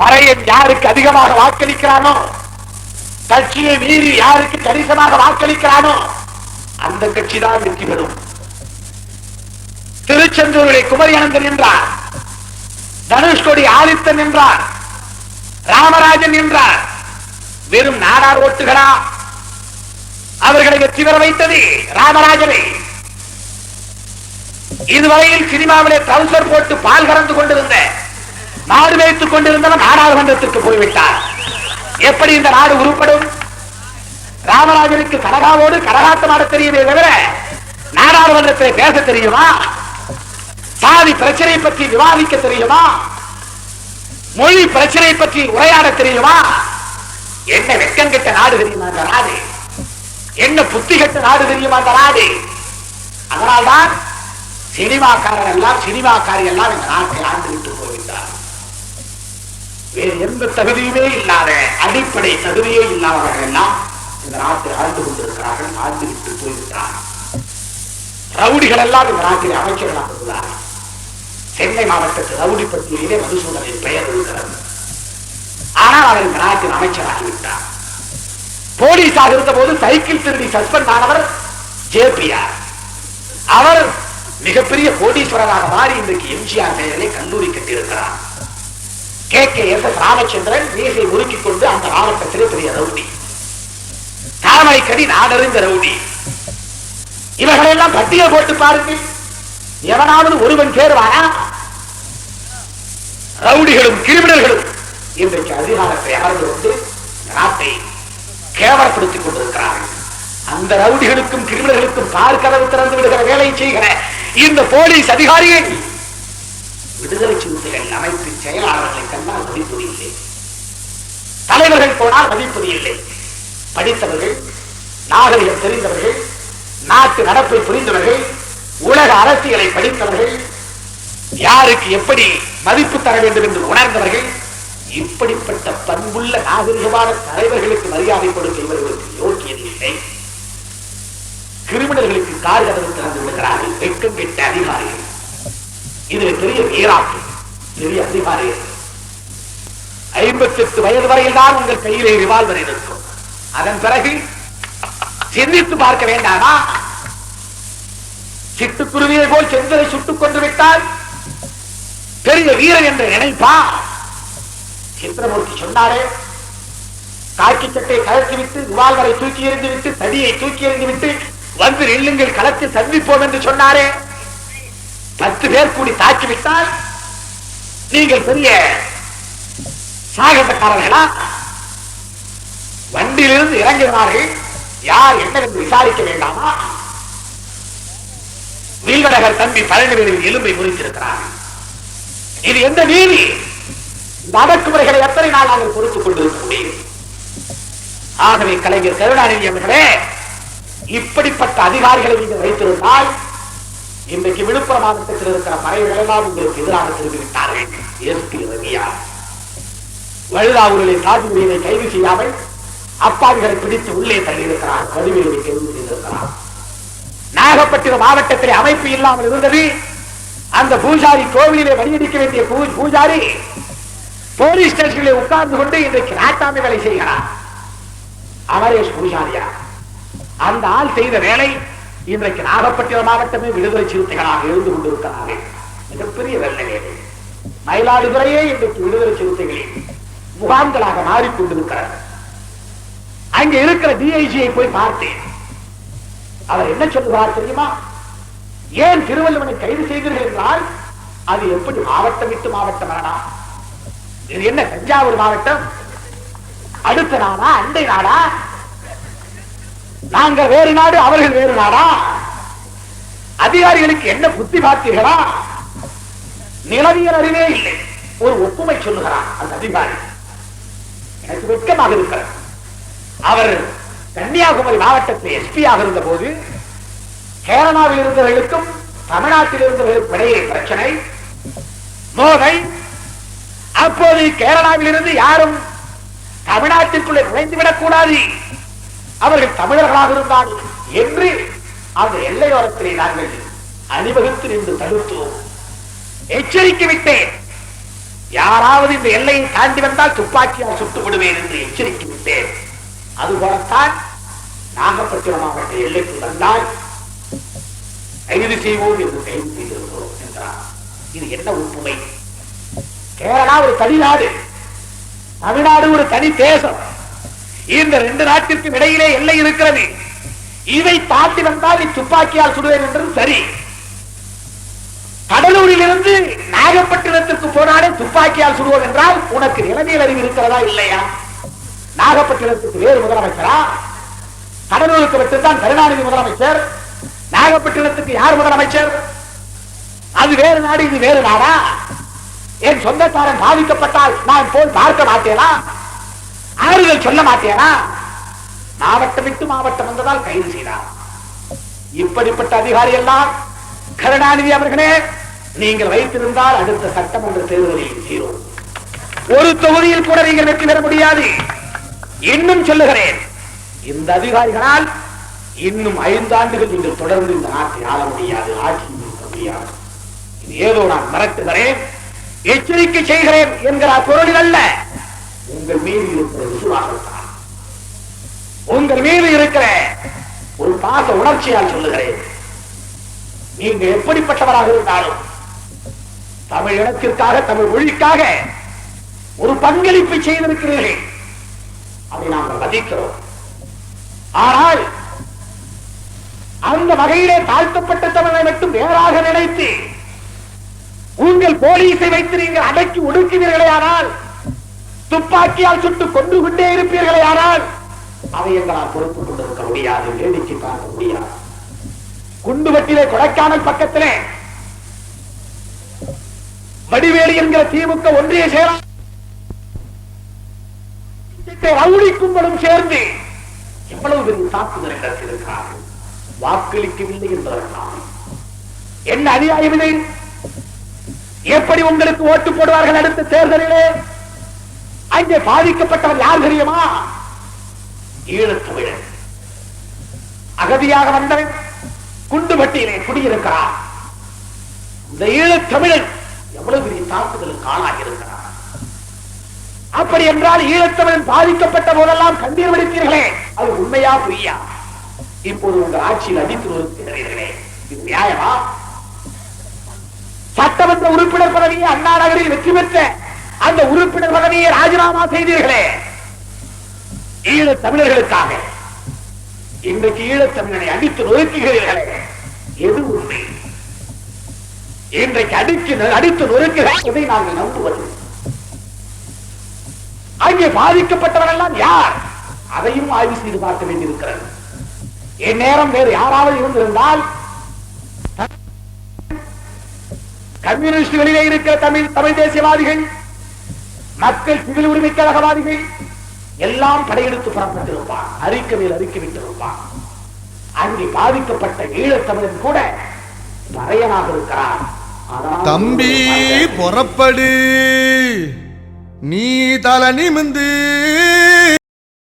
பறையன் யாருக்கு அதிகமாக வாக்களிக்கிறானோ கட்சியை மீறி யாருக்கு கணிசமாக வாக்களிக்கிறானோ அந்த கட்சி தான் வெற்றி பெறும். திருச்செந்தூரிலே குமரியானந்தன் என்றார் தனுஷ்கோடி ஆதித்தன் என்றார் ராமராஜன் என்றார் வெறும் நாடார் ஓட்டுகளா? அவர்களை வெற்றி பெற வைத்தது ராமராஜனை. இதுவரையில் சினிமாவிலே ட்ரௌசர் போட்டு பால் கறந்து கொண்டிருந்த நாடு வைத்துக் கொண்டிருந்தவன் நாடாளுமன்றத்திற்கு போய்விட்டார் எப்படி இந்த நாடு உருப்படும்? ராமராஜனுக்கு கரகாவோடு கரகாட்டம் ஆட தெரியுமே தவிர நாடாளுமன்றத்தில் பேச தெரியுமா? சாதி பிரச்சனை பற்றி விவாதிக்க தெரியுமா? மொழி பிரச்சனை பற்றி உரையாட தெரியுமா? என்ன வெக்கம் கெட்ட நாடு தெரியுமா அந்த நாடு? என்ன புத்தி கெட்ட நாடு தெரியுமா அந்த நாடு? அதனால்தான் சினிமாக்காரர் எல்லாம் சினிமாக்காரி எல்லாம் இந்த நாட்டை ஆண்டு விட்டு போகின்றார் வேறு எந்த தகுதியுமே இல்லாத அடிப்படை தகுதியே இல்லாதவர்கள் எல்லாம் இந்த நாட்டை ஆழ்ந்து கொண்டிருக்கிறார்கள் ஆழ்ந்து விட்டு போய்விட்டார்கள். ரவுடிகள் எல்லாம் இந்த நாட்டில் அமைச்சர்களாக உள்ளார்கள் சென்னை மாவட்டத்தில் ரவுடி பட்டியலிலே மதுசூதனின் பெயர் இருக்கிறது ஆனால் அவர் இந்த நாட்டின் அமைச்சராகிவிட்டார் போலீஸாக இருந்த போது சைக்கிள் திருடி சஸ்பெண்ட் ஆனவர் ஜேபிஆர். அவர் மிகப்பெரிய கோடீஸ்வரராக மாறி இன்றைக்கு எம்ஜிஆர் பெயரிலே கல்லூரி கட்டியிருக்கிறார். K K S S Ramachandran மீசை உருக்கிக் கொண்டு அந்த மாவட்டத்திலே பெரிய ரவுடி. தாமரைக்கடி நாடறிந்த ரவுடி. இவர்களெல்லாம் பட்டியல் போட்டு பாருங்கள். எவனாவது ஒருவன் சேருவானா ரவுடிகளும் கிரிமினல்களும். இன்றைக்கு அதிகாரத்தை அமர்ந்து கொண்டு நாட்டை கேவலப்படுத்திக் கொண்டிருக்கிறார்கள். அந்த ரவுடிகளுக்கும் கிரிமினல்களுக்கும் பார்க்கதவு கதவு திறந்து விடுகிற வேலை செய்கிற இந்த போலீஸ் அதிகாரிகள் விடுதலை சிறுத்தைகள் அமைப்பு செயலாளர்களை கண்டால் மதிப்பது இல்லை. தலைவர்கள் போனால் மதிப்பது இல்லை. படித்தவர்கள் நாகரிகம் தெரிந்தவர்கள் நாட்டு நடப்பை புரிந்தவர்கள் உலக அரசியலை படித்தவர்கள் யாருக்கு எப்படி மதிப்பு தர வேண்டும் என்று உணர்ந்தவர்கள் இப்படிப்பட்ட பண்புள்ள நாகரிகமான தலைவர்களுக்கு மரியாதை கொடுக்க இவர்களுக்கு யோக்கியது இல்லை. கிரிமினல்களுக்கு கார் பெரிய வீராப்பு பெரிய அதிகாரி. ஐம்பத்தி எட்டு வயது வரையில் தான் உங்கள் கையிலே ரிவால்வர் இருக்கும். அதன் பிறகு சிந்தித்து பார்க்க வேண்டாமா? சிட்டுக்குருவியை போல் செந்தலை சுட்டுக் கொண்டு விட்டால் பெரிய வீரன் என்று நினைப்பா? சித்திரமூர்த்தி சொன்னாரே காக்கி சட்டை கலத்தி விட்டு ரிவால்வரை தூக்கி எறிந்து விட்டு தடியை தூக்கி எறிந்து விட்டு வந்து நில்லுங்கள் களத்தில் சந்திப்போம் என்று சொன்னாரே. பத்து பேர் கூடி தாக்கிவிட்டால் நீங்கள் பெரிய சாகசக்காரர்களா? வண்டியிலிருந்து இறங்கினார்கள். யார் என்னவென்று விசாரிக்க வேண்டாமா? வீல்வடகர் தம்பி பழனிவேலின் எலும்பை முறிந்திருக்கிறார் இது எந்த நீதி? இந்த அடக்குமுறைகளை எத்தனை நாள் நாங்கள் பொறுத்துக் கொண்டிருக்க முடியும்? ஆகவே கலைஞர் கருணாநிதி அவர்களே இப்படிப்பட்ட அதிகாரிகளை நீங்கள் வைத்திருந்தால் இன்றைக்கு விழுப்புரம் மாவட்டத்தில் இருக்கிற பறவைகள் எல்லாம் உங்களுக்கு எதிராக திரும்பிவிட்டார்கள். எஸ்பி ரவியா. வழுதாவூரிலே சாதிமுறையை கைது செய்யாமல் அப்பாவிகளை பிடித்து உள்ளே தள்ளியிருக்கிறார். வடிவேலுவை கைது செய்திருக்கிறார் நாகப்பட்டினம் மாவட்டத்திலே அமைப்பு இல்லாமல் இருந்தது. அந்த பூஜாரி கோவிலிலே வழியடிக்க வேண்டிய பூ- பூஜாரி போலீஸ் ஸ்டேஷனிலே உட்கார்ந்து கொண்டு இன்றைக்கு நாட்டாமை வேலை செய்கிறார். அமரேஷ் பூஜாரியா. அந்த ஆள் செய்த வேலை இன்றைக்கு நாகப்பட்டினம் மாவட்டமே விடுதலை சிறுத்தைகளாக இருந்து கொண்டிருக்கிறார்கள். மிகப்பெரிய வெள்ள மயிலாடுதுறையே இன்றைக்கு விடுதலை சிறுத்தைகளின் முகாம்களாக மாறிக்கொண்டிருக்கிறது அங்க இருக்கிற டிஐஜியை போய் பார்த்தேன். அவர் என்ன சொல்லுவார் தெரியுமா? ஏன் திருவள்ளுவனை கைது செய்தீர்கள் என்றால் அது எப்படி மாவட்டம் விட்டு மாவட்டம் வரலாம் இது என்ன தஞ்சாவூர் மாவட்டம்? அடுத்த நாடா அண்டை நாடா? நாங்கள் வேறு நாடு அவர்கள் வேறு நாடா? அதிகாரிகளுக்கு என்ன புத்தி பார்த்தீர்களா நிலவியல் அறிவே இல்லை. ஒரு ஒப்புமை சொல்லுகிறார் அந்த அதிகாரி. எனக்கு வெட்கமாக இருக்கிறது. அவர் கன்னியாகுமரி மாவட்டத்தில் எஸ்பியாக இருந்த போது கேரளாவில் இருந்தவர்களுக்கும் தமிழ்நாட்டில் இருந்தவர்களுக்கும் இடையே பிரச்சனை மோதை அப்போது கேரளாவில் இருந்து யாரும் தமிழ்நாட்டிற்குள்ளே நுழைந்துவிடக் கூடாது அவர்கள் தமிழர்களாக இருந்தார்கள் என்று அந்த எல்லையோரத்திலே நாங்கள் அணிவகுத்து நின்று தடுத்தோம். எச்சரிக்கை விட்டேன். யாராவது இந்த எல்லையை தாண்டி வந்தால் துப்பாக்கியால் சுட்டு விடுவேன் என்று எச்சரிக்கை விட்டேன். அதுபோலத்தான் நாகப்பட்டினம் மாவட்ட எல்லைக்கு வந்தால் கைது செய்வோம் என்று கைது செய்திருக்கிறோம் என்றார். இது என்ன ஒப்புமை கேரளா ஒரு தனிநாடு. தமிழ்நாடு ஒரு தனி தேசம். இந்த ரெண்டு நாட்டிற்கும் இடையிலே எல்லை இருக்கிறது. இதை தாண்டி வந்தால் துப்பாக்கியால் சுடுவேன் என்றும் சரி. கடலூரில் இருந்து நாகப்பட்டினத்திற்கு போனாலே துப்பாக்கியால் சுடுவோம் என்றால் உனக்கு நிலைமையில் அறிவு இருக்கிறதா இல்லையா? நாகப்பட்டினத்துக்கு வேறு முதலமைச்சரா? கடலூருக்கு மட்டும்தான் கருணாநிதி முதலமைச்சர். நாகப்பட்டினத்துக்கு யார் முதலமைச்சர்? அது வேறு நாடு இது வேறு நாடா? என் சொந்தக்காரன் பாதிக்கப்பட்டால் நான் போய் பார்க்க மாட்டேனா? ஆறுதல் சொல்ல மாட்டேனா? மாவட்டம் விட்டு மாவட்டம் வந்ததால் கைது செய்தார். இப்படிப்பட்ட அதிகாரி எல்லாம் கருணாநிதி அவர்களே நீங்கள் வைத்திருந்தால் அடுத்த சட்டமன்ற தேர்தலில் ஜீரோ. ஒரு தொகுதியில் கூட நீங்கள் வெற்றி பெற முடியாது. இன்னும் சொல்லுகிறேன் இந்த அதிகாரிகளால் இன்னும் ஐந்து ஆண்டுகள் நீங்கள் தொடர்ந்து இந்த நாட்டை ஆள முடியாது ஆட்சி முடியாது. இது ஏதோ நான் மறக்குகிறேன். எச்சரிக்கை செய்கிறேன் என்கிற பொருளில் அல்ல. உங்கள் மீது இருக்கிற விசுவாசம். தான் உங்கள் மீது இருக்கிற ஒரு பாச உணர்ச்சியால் சொல்லுகிறேன். நீங்க எப்படிப்பட்டவராக இருந்தாலும் தமிழ் இனத்திற்காக தமிழ் மொழிக்காக ஒரு பங்களிப்பை செய்திருக்கிறீர்கள். அதை நாங்கள் மதிக்கிறோம் ஆனால் அந்த வகையிலே தாழ்த்தப்பட்ட தமிழை மட்டும் வேறாக நினைத்து உங்கள் போலீஸை வைத்து நீங்கள் அடக்கி ஒடுக்குவீர்களே ஆனால் துப்பாக்கியால் சுட்டு கொண்டு கொண்டே இருப்பீர்களே ஆனால் அதை எங்களால் பொறுத்துக் கொண்டிருக்க முடியாது வேடிக்கை பார்க்க முடியாது. குண்டுவட்டிலே கொடைக்கானல் பக்கத்திலே வடிவேலி என்கிற திமுக ஒன்றிய செயலாளர் ரவுடி கும்பலும் சேர்ந்து எவ்வளவு பெரிய தாக்குதல் நடத்தியிருக்கிறார்கள்? வாக்களிக்கவில்லை என்பதற்காக. என்ன அதிகாரம் இது? எப்படி உங்களுக்கு ஓட்டு போடுவார்கள் அடுத்த தேர்தலிலே? அங்கே பாதிக்கப்பட்டவர் யார் தெரியுமா? ஈழத்தமிழன். அகதியாக வந்தவன் குண்டுபட்டியிலே குடியிருக்கிறார் இந்த ஈழத்தமிழன் எவ்வளவு பெரிய தாக்குதலுக்கு ஆளாக இருக்கிறார் அப்படி என்றால் ஈழத்தமிழன் பாதிக்கப்பட்ட போதெல்லாம் கண்ணீர் வடித்தீர்களே. அது உண்மையா பொய்யா? இப்போது உங்கள் ஆட்சியில் அடித்து வருகிறீர்களே இது நியாயமா? சட்டமன்ற உறுப்பினர் பதவியை அண்ணா நகரில் வெற்றி பெற்ற அந்த உறுப்பினர் பதவியை ராஜினாமா செய்தீர்களே. ஈழத் தமிழர்களுக்காக இன்றைக்கு ஈழத் தமிழனை அடித்து நொறுக்குகிறீர்களே. எது உண்மை? இன்றைக்கு அடித்து அடித்து நொறுக்குகிறதை நாங்கள் நம்புவது? அங்கே பாதிக்கப்பட்டவர்கள் யார்? அதையும் ஆய்வு செய்து பார்க்க வேண்டியிருக்கிறது. என் நேரம் வேறு யாராவது இருந்திருந்தால் கம்யூனிஸ்டுகளிலே இருக்கிற தமிழ் தமிழ் தேசியவாதிகள் மக்கள் சிவில் உரிமை கழகவாதிகள் எல்லாம் படையெடுத்து புறப்பட்டிருப்பான். அறிக்கை அறிக்கை விட்டிருப்பான். அங்கே பாதிக்கப்பட்ட ஈழத்தமிழன் கூட பறையனாக இருக்கிறார் தம்பி புறப்படு. நீ தல நிமிந்து